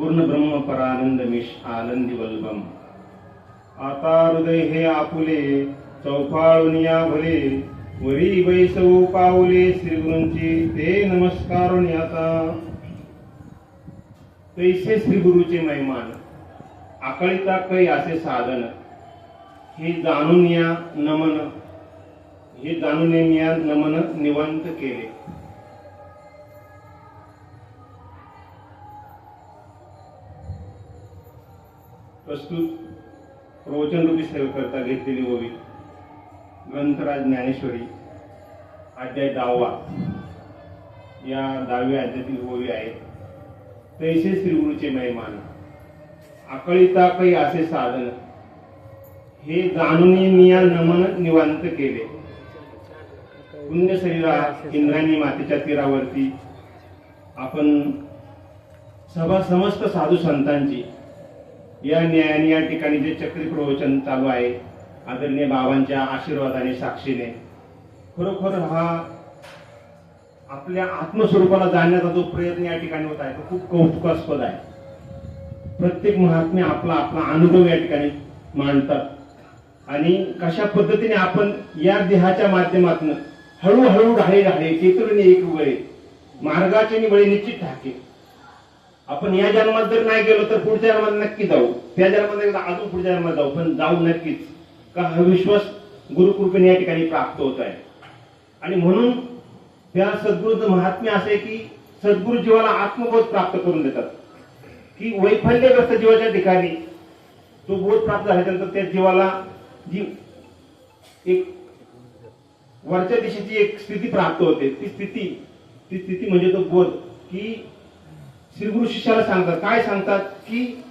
पूर्ण ब्रह्म परानंद मिश आनंदी वल्लभम आता हृदय हे आपुले चौफाळून या भले वरी वैसव पाऊले श्रीगुरूंची ते नमस्कार आता तैसे श्री गुरुचे महिमान आकळीता कै असे साधन हे जाणून या नमन हे जाणून या नमन निवंत केले। प्रस्तुत प्रवचनरूपी सेवेकरता घेतलेली ओवी. ग्रंथराज ज्ञानेश्वरी अध्याय दहावा. या दहाव्या अध्यायातील ओवी आहेत. तैसे श्री गुरुचे महिमान. आकळीता काही असे साधन. हे जाणून निया नमन निवांत केले. पुण्य शरीरा इंद्राणी मातेच्या तीरावरती. आपण सभा समस्त साधू संतांची या न्यायाने या ठिकाणी जे चक्री प्रवचन चालू आहे आदरणीय बाबांच्या आशीर्वादाने साक्षीने खरोखर हा आपल्या आत्मस्वरूपाला जाण्याचा जो प्रयत्न या ठिकाणी होत आहे तो खूप कौतुकास्पद आहे. प्रत्येक महात्मे आपला आपला अनुभव या ठिकाणी मांडतात. आणि कशा पद्धतीने आपण या देहाच्या माध्यमातून हळूहळू ढाळे ढाळे चेतुरने एक वळे मार्गाचे निवळे निश्चित ठाके आपण या जन्मात जर नाही गेलो तर पुढच्या जन्मात नक्की जाऊ. त्या जन्मात एकदा अजून पुढच्या जन्मात जाऊ पण जाऊ नक्कीच. का हा विश्वास गुरुकृपेने या ठिकाणी प्राप्त होत आहे. आणि म्हणून त्या सद्गुरूचं महात्म्य असे की सद्गुरु जीवाला आत्मबोध प्राप्त करून देतात. की वैफल्यग्रस्त जीवाच्या ठिकाणी तो बोध प्राप्त झाल्यानंतर त्या जीवाला जी एक वरच्या दिशेची एक स्थिती प्राप्त होते. ती स्थिती ती स्थिती म्हणजे तो बोध की श्री गुरु शिष्याला सांगतात. काय सांगतात? की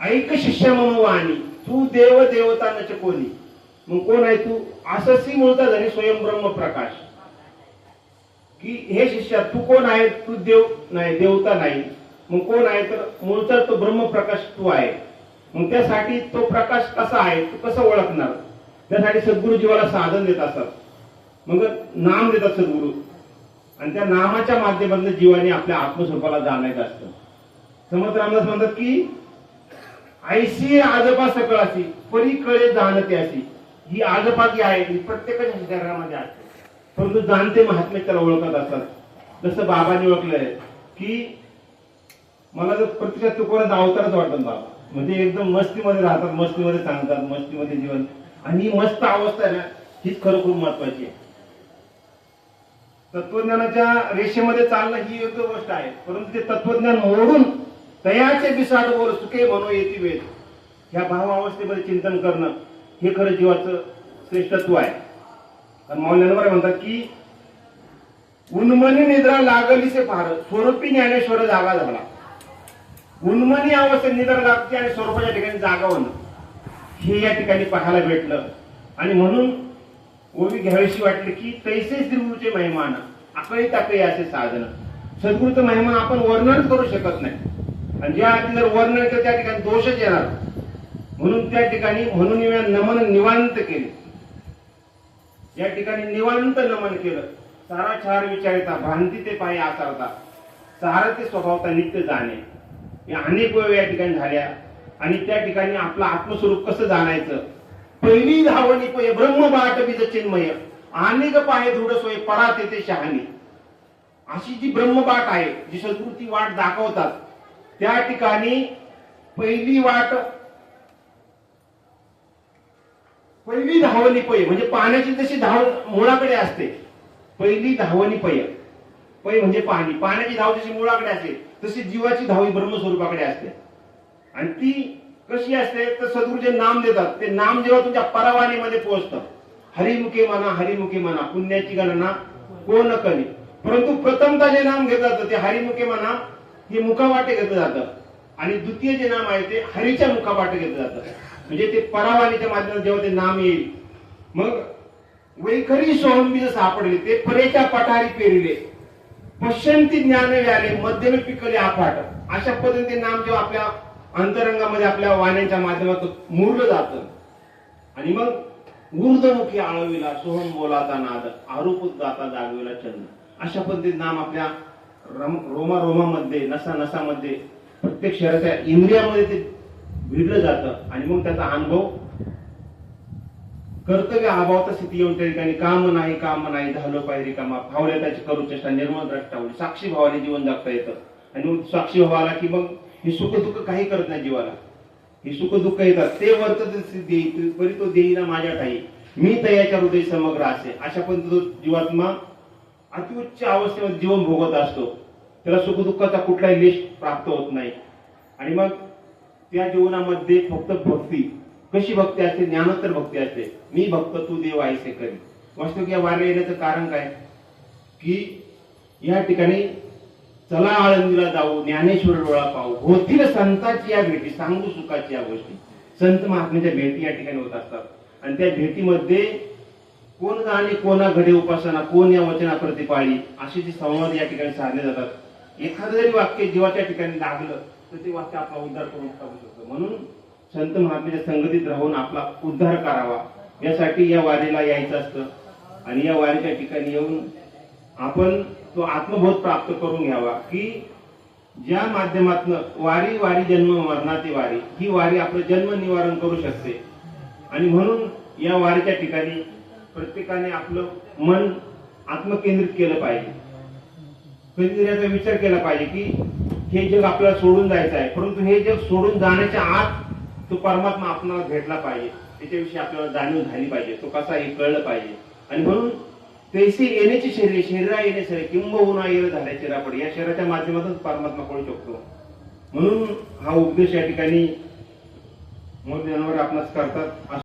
ऐक शिष्य मम आणि तू देव देवता कोणी मग कोण आहे तू? असंही मुळता झाली स्वयं ब्रह्म प्रकाश की हे शिष्या तू कोण आहे? तू देव नाही देवता नाही. मग कोण आहे? तर मूळचा तो ब्रह्मप्रकाश तू आहे. मग त्यासाठी तो प्रकाश कसा आहे? तू कसं ओळखणार? त्यासाठी सद्गुरुजीवाला साधन देत असतात मग नाम देतात सद्गुरु. आणि त्या नामाच्या माध्यमातून जीवाने आपल्या आत्मस्वरूपाला जाणायचं असतं. समर्थ रामदास म्हणतात की ऐशी आजोबा सकळाशी परी कळे जाणते अशी. ही आजोबा जी आहे ही प्रत्येकाच्या शरीरामध्ये असते परंतु जाणते महात्मे त्याला ओळखत असतात. जसं बाबांनी ओळखलंय की मला जर प्रत्यक्षात तुकोराचा अवतारच वाटत बाबा. म्हणजे एकदम मस्तीमध्ये राहतात मस्तीमध्ये सांगतात मस्तीमध्ये जीवन. आणि ही मस्त अवस्था आहे ना हीच खरोखर महत्वाची आहे. तत्वज्ञानाच्या रेषेमध्ये चालणं ही योग्य गोष्ट आहे. परंतु ते तत्वज्ञान मोडून तयाचे बिसाड बोल सुखे म्हणू येते वेद. ह्या भावावस्थेमध्ये चिंतन करणं हे खरं जीवाचं श्रेष्ठत्व आहे. कारण मौल्यांवर म्हणतात की उन्मनी निद्रा लागलीसे फार स्वरूपी ज्ञानेश्वर जागा झाला. उन्मनी अवस्थेत निद्रा लागते आणि स्वरूपाच्या ठिकाणी जागा होणं. हे या ठिकाणी पाहायला भेटलं. आणि म्हणून ओवी घ्यावीशी वाटले की तैसे श्रीगुरूचे महिमान आकळी टाकळी असे साधन. सद्गुरूचं महिमान आपण वर्णन करू शकत नाही. आणि ज्या अर्थी जर वर्णन केलं त्या ठिकाणी दोषच येणार म्हणून त्या ठिकाणी म्हणून नमन निवांत केले. या ठिकाणी निवांत नमन केलं. सारा चार विचारिता भ्रांती ते पाय आसारता सारा ते स्वभावता नित्य जाणे. या अनेक वेळ या ठिकाणी झाल्या. आणि त्या ठिकाणी आपलं आत्मस्वरूप कसं जाणायचं? पहिली धावणी पय ब्रह्म बाट बीज चिन्मय अनेक पाय धुड सोय परा तेथे शहाणी. अशी जी ब्रह्मबाट आहे जी संस्कृती वाट दाखवतात त्या ठिकाणी पहिली वाट पहिली धावणी पय म्हणजे पाण्याची जशी धाव मुळाकडे असते पहिली धावणी पय पै म्हणजे पाणी पाण्याची धाव जशी मुळाकडे असते तशी जीवाची धाव ही ब्रह्मस्वरूपाकडे असते. आणि ती कशी असते? तर सद्गुरूचे नाम देतात ते नाम जेव्हा तुमच्या परवानीमध्ये पोहोचतं हरिमुखे म्हणा हरिमुखे म्हणा पुण्याची गणना कोण करी? परंतु प्रथमता जे नाम घेतलं जातं ते हरिमुखे म्हणा हे मुखावाटे घेतलं जातं आणि द्वितीय जे नाम आहे ते हरीच्या मुखावाटे घेतलं जातं म्हणजे ते परावानीच्या माध्यमात जेव्हा ते नाम येईल मग वैखरी सोहंबीज सापडले ते परेच्या पठारी पेरिले. पश्चंती ज्ञान व्याले मध्यम पिकले आपाट अशा पद्धतीने नाम जेव्हा आपल्या अंतरंगामध्ये आपल्या वाण्यांच्या माध्यमातून मुरलं जातं. आणि मग ऊर्धमुखी आळविला सोहम बोलाता नाद आरोपूत जाता जागविला चंद अशा पद्धतीत नाम आपल्या रोमा रोमामध्ये नसा नसामध्ये प्रत्येक शहराच्या इंद्रियामध्ये ते भिडलं जातं. आणि मग त्याचा अनुभव कर्तव्य अभावता स्थिती येऊन त्या ठिकाणी काम नाही काम नाही झालं पाहिजे कामा फावल्या त्याची करू चेष्टा निर्मळ द्रष्टा म्हणजे साक्षी भावाने जीवन जगता येतं. आणि मग साक्षी भावाला की मग हे सुख दुःख काही करत नाही जीवाला. हे सुख दुःख येतात. ते वर्त देई परी तो देईना माझ्या ठाई मी तयाच्या हृदय समग्र असे. अशा पद्धतीने तो जीवात्मा अतिउच्च अवस्थेमध्ये जीवन भोगत असतो. त्याला सुख दुःखाचा कुठलाही लेश प्राप्त होत नाही. आणि मग त्या जीवनामध्ये फक्त भक्ती. कशी भक्ती असते? ज्ञानोत्तर भक्ती असते. मी भक्त तू देव आहेसे करी वास्तविक या वाऱ्या येण्याचं कारण काय? की या ठिकाणी चला आळंदीला जाऊ ज्ञानेश्वर डोळा पाहू. होतील संतांची या भेटी सांगू सुखाची या गोष्टी. संत महात्म्याच्या भेटी या ठिकाणी होत असतात. आणि त्या भेटीमध्ये कोण आणि कोणा घडे उपासना कोण या वचना प्रतिपाळी असे जे संवाद या ठिकाणी साधले जातात. एखादं जरी वाक्य जीवाच्या ठिकाणी लागलं तर ते वाक्य आपला उद्धार करून टाकू शकतो. म्हणून संत महात्म्याच्या संगतीत राहून आपला उद्धार करावा. यासाठी या वारीला यायचं असतं. आणि या वारीच्या ठिकाणी येऊन आपण तो आत्मबोध प्राप्त करून घ्यावा की ज्या माध्यमातून वारी वारी जन्म मरणाची वारी ही वारी आपलं जन्म निवारण करू शकते. आणि म्हणून या वारीच्या ठिकाणी प्रत्येकाने आपलं मन आत्मकेंद्रित केलं पाहिजे. कधीतरी विचार केला पाहिजे की हे जग आपल्याला सोडून जायचं आहे परंतु हे जग सोडून जाण्याच्या आत तो परमात्मा आपल्याला भेटला पाहिजे. त्याच्याविषयी आपल्याला जाणीव झाली पाहिजे तो कसा हे कळलं पाहिजे. आणि म्हणून तैसे येण्याची शरीर शरीरा येणे शरीर किंबहुना येणं झाल्या शरीरापडे या शरीराच्या माध्यमातून परमात्मा कळू शकतो. म्हणून हा उपदेश या ठिकाणी मोदी आपणास करतात.